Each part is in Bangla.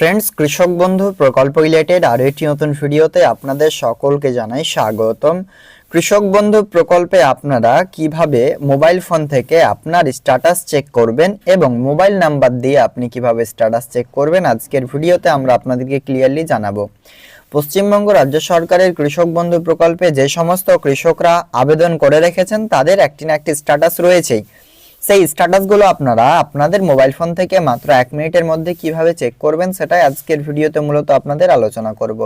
ফ্রেন্ডস কৃষক বন্ধু, প্রকল্প রিলেটেড আরও একটি নতুন ভিডিওতে আপনাদের সকলকে জানাই স্বাগতম। কৃষক বন্ধু, প্রকল্পে আপনারা কীভাবে মোবাইল ফোন থেকে আপনার স্ট্যাটাস চেক করবেন এবং মোবাইল নাম্বার দিয়ে আপনি কীভাবে স্ট্যাটাস চেক করবেন, আজকের ভিডিওতে আমরা আপনাদেরকে ক্লিয়ারলি জানাব। পশ্চিমবঙ্গ রাজ্য সরকারের কৃষক বন্ধু প্রকল্পে যে সমস্ত কৃষকরা আবেদন করে রেখেছেন, তাদের একটি না একটি স্ট্যাটাস রয়েছেই। সেই স্ট্যাটাসগুলো আপনারা আপনাদের মোবাইল ফোন থেকে মাত্র এক মিনিটের মধ্যে কীভাবে চেক করবেন সেটাই আজকের ভিডিওতে মূলত আপনাদের আলোচনা করব।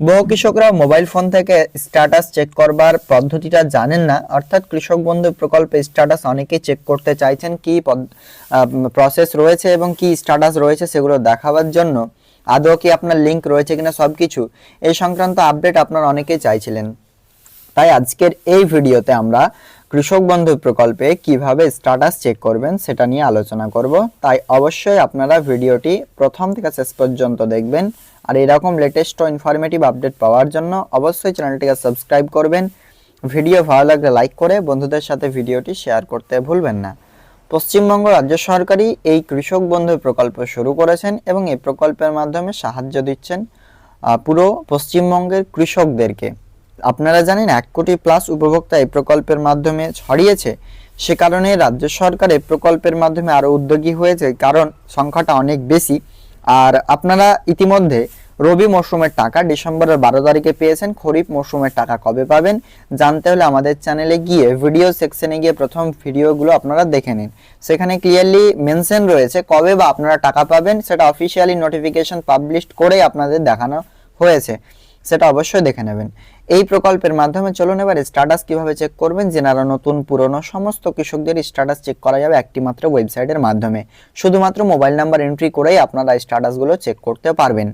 বহু কৃষকরা মোবাইল ফোন থেকে স্ট্যাটাস চেক করবার পদ্ধতিটা জানেন না, অর্থাৎ কৃষক বন্ধু প্রকল্পে স্ট্যাটাস অনেকেই চেক করতে চাইছেন কি প্রসেস রয়েছে এবং কি স্ট্যাটাস রয়েছে সেগুলো দেখাবার জন্য। আদৌ কি আপনার লিঙ্ক রয়েছে কিনা সব কিছু এই সংক্রান্ত আপডেট আপনারা অনেকেই চাইছিলেন। তাই আজকের এই ভিডিওতে আমরা কৃষক বন্ধু প্রকল্পে কীভাবে স্ট্যাটাস চেক করবেন সেটা নিয়ে আলোচনা করব। তাই অবশ্যই আপনারা ভিডিওটি প্রথম থেকে শেষ পর্যন্ত দেখবেন। আর এরকম লেটেস্ট ও ইনফরমেটিভ আপডেট পাওয়ার জন্য অবশ্যই চ্যানেলটিকে সাবস্ক্রাইব করবেন। ভিডিও ভালো লাগলে লাইক করে বন্ধুদের সাথে ভিডিওটি শেয়ার করতে ভুলবেন না। পশ্চিমবঙ্গ রাজ্য সরকারই এই কৃষক বন্ধু প্রকল্প শুরু করেছেন এবং এই প্রকল্পের মাধ্যমে সাহায্য দিচ্ছেন পুরো পশ্চিমবঙ্গের কৃষকদেরকে। আপনারা জানেন এক কোটি প্লাস উপভোক্তা এই প্রকল্পের মাধ্যমে ছড়িয়েছে। সে কারণে রাজ্য সরকার এই প্রকল্পের মাধ্যমে আরও উদ্যোগী হয়েছে, কারণ সংখ্যাটা অনেক বেশি। আর আপনারা ইতিমধ্যে রবি মরশুমের টাকা ডিসেম্বরের বারো তারিখে পেয়েছেন, খরিফ মরশুমের টাকা কবে পাবেন জানতে হলে আমাদের চ্যানেলে গিয়ে ভিডিও সেকশনে গিয়ে প্রথম ভিডিওগুলো আপনারা দেখে নিন। সেখানে ক্লিয়ারলি মেনশন রয়েছে কবে বা আপনারা টাকা পাবেন, সেটা অফিসিয়ালি নোটিফিকেশন পাবলিশ করেই আপনাদের দেখানো হয়েছে। সেটা অবশ্যই দেখে নেবেন। এই প্রকল্পের মাধ্যমে চলুন এবার স্ট্যাটাস কীভাবে চেক করবেন যেনারা নতুন, পুরনো, সমস্ত কৃষকদের স্ট্যাটাস চেক করা যাবে একটি মাত্র ওয়েবসাইটের মাধ্যমে। শুধুমাত্র মোবাইল নাম্বার এন্ট্রি করেই আপনারা স্ট্যাটাসগুলো চেক করতে পারবেন।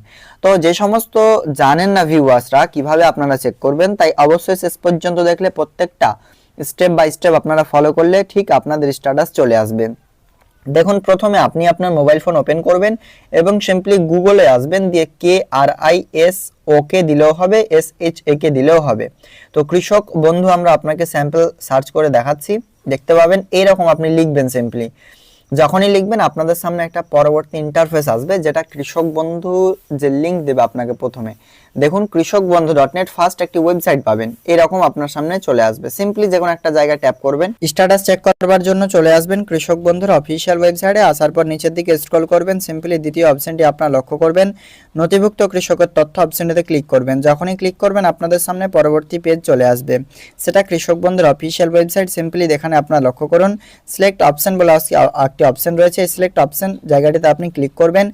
তো যে সমস্ত জানেন না ভিউয়ার্সরা কীভাবে আপনারা চেক করবেন, তাই অবশ্যই শেষ পর্যন্ত দেখলে প্রত্যেকটা স্টেপ বাই স্টেপ আপনারা ফলো করলে ঠিক আপনাদের স্ট্যাটাস চলে আসবে। দেখুন, প্রথমে আপনি আপনার মোবাইল ফোন ওপেন করবেন এবং সিম্পলি গুগলে আসবেন, দিয়ে কে আর আই এস ওকে দিলেও হবে এস এইচ এ কে দিলেও হবে। তো কৃষক, বন্ধু, আমরা আপনাকে স্যাম্পল সার্চ করে দেখাচ্ছি। দেখতে পাবেন, এইরকম আপনি লিখবেন সিম্পলি যখনই লিখবেন, আপনাদের সামনে একটা পরবর্তী ইন্টারফেস আসবে, যেটা কৃষক বন্ধু যে লিঙ্ক দেবে আপনাকে প্রথমে। দেখুন Krishak Bandhu dot net first একটি ওয়েবসাইট পাবেন। এরকম আপনার সামনে চলে আসবে। সিম্পলি যে কোনো একটা জায়গায় ট্যাপ করবেন। স্ট্যাটাস চেক করবার জন্য চলে আসবেন কৃষক বন্ধুর অফিসিয়াল ওয়েবসাইটে আসার পর নিচের দিকে স্ক্রল করবেন। সিম্পলি দ্বিতীয় অপশনটি আপনার লক্ষ্য করবেন। নথিভুক্ত কৃষকের তথ্য অপশনটিতে ক্লিক করবেন। যখনই ক্লিক করবেন, আপনাদের সামনে পরবর্তী পেজ চলে আসবে। সেটা কৃষক বন্ধুর অফিসিয়াল ওয়েবসাইট সিম্পলি এখানে আপনার লক্ষ্য করুন সিলেক্ট অপশন বলে একটি অপশন রয়েছে, এই সিলেক্ট অপশন জায়গাটিতে আপনি ক্লিক করবেন।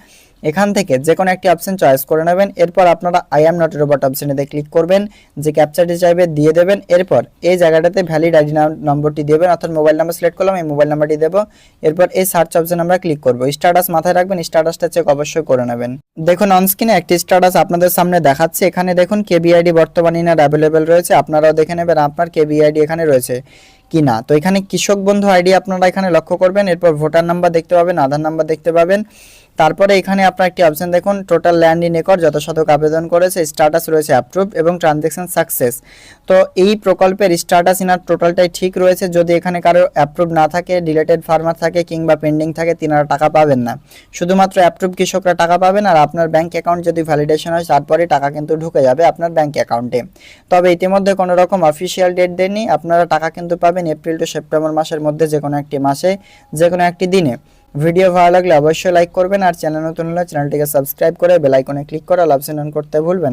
এখান থেকে যে কোনো একটি অপশন চয়েস করে নেবেন। এরপর আপনারা আই এম নট রোবট অপশনেতে ক্লিক করবেন। যে ক্যাপচারটি চাইবে দিয়ে দেবেন। এরপর এই জায়গাটাতে ভ্যালিড আইডি নম্বরটি দেবেন, অর্থাৎ মোবাইল নাম্বার সিলেক্ট করলাম, এই মোবাইল নাম্বারটি দেবো। এরপর এই সার্চ অপশন আমরা ক্লিক করব। স্ট্যাটাস মাথায় রাখবেন স্ট্যাটাসটা চেক অবশ্যই করে নেবেন। দেখুন অনস্ক্রিনে একটি স্ট্যাটাস আপনাদের সামনে দেখাচ্ছে। এখানে দেখুন কেবিআইডি বর্তমানে ইনার অ্যাভেলেবেল রয়েছে। আপনারাও দেখে নেবেন, আপনার কেবিআইডি এখানে রয়েছে। কি না তো এখানে কৃষক বন্ধু আইডি আপনারা এখানে লক্ষ্য করবেন, এরপর ভোটার নাম্বার দেখতে পাবেন, আধার নাম্বার দেখতে পাবেন। তারপরে এখানে আপনার একটি অপশন দেখুন টোটাল ল্যান্ড ইন একর যত শতক আবেদন করেছে স্ট্যাটাস রয়েছে অ্যাপ্রুভ এবং ট্রানজ্যাকশন সাকসেস তো এই প্রকল্পের স্ট্যাটাস ইনার টোটালটাই ঠিক রয়েছে, যদি এখানে কারও অ্যাপ্রুভ না থাকে ডিলেটেড ফার্মার থাকে কিংবা পেন্ডিং থাকে, তিনারা টাকা পাবেন না। শুধুমাত্র অ্যাপ্রুভ কৃষকরা টাকা পাবেন আর আপনার ব্যাংক অ্যাকাউন্ট যদি ভ্যালিডেশন হয়, তারপরে টাকা কিন্তু ঢুকে যাবে আপনার ব্যাংক অ্যাকাউন্টে তবে ইতিমধ্যে কোনো রকম অফিসিয়াল ডেট দেননি, আপনারা টাকা কিন্তু পাবেন এপ্রিল টু সেপ্টেম্বর মাসের মধ্যে যে কোনো একটি মাসে যে কোনো একটি দিনে। ভিডিও ভালো লাগলে অবশ্যই লাইক করবেন আর চ্যানেল নতুন হলে চ্যানেলটিকে সাবস্ক্রাইব করে বেলাইকনে ক্লিক করে লাভ সেন করতে ভুলবেন না।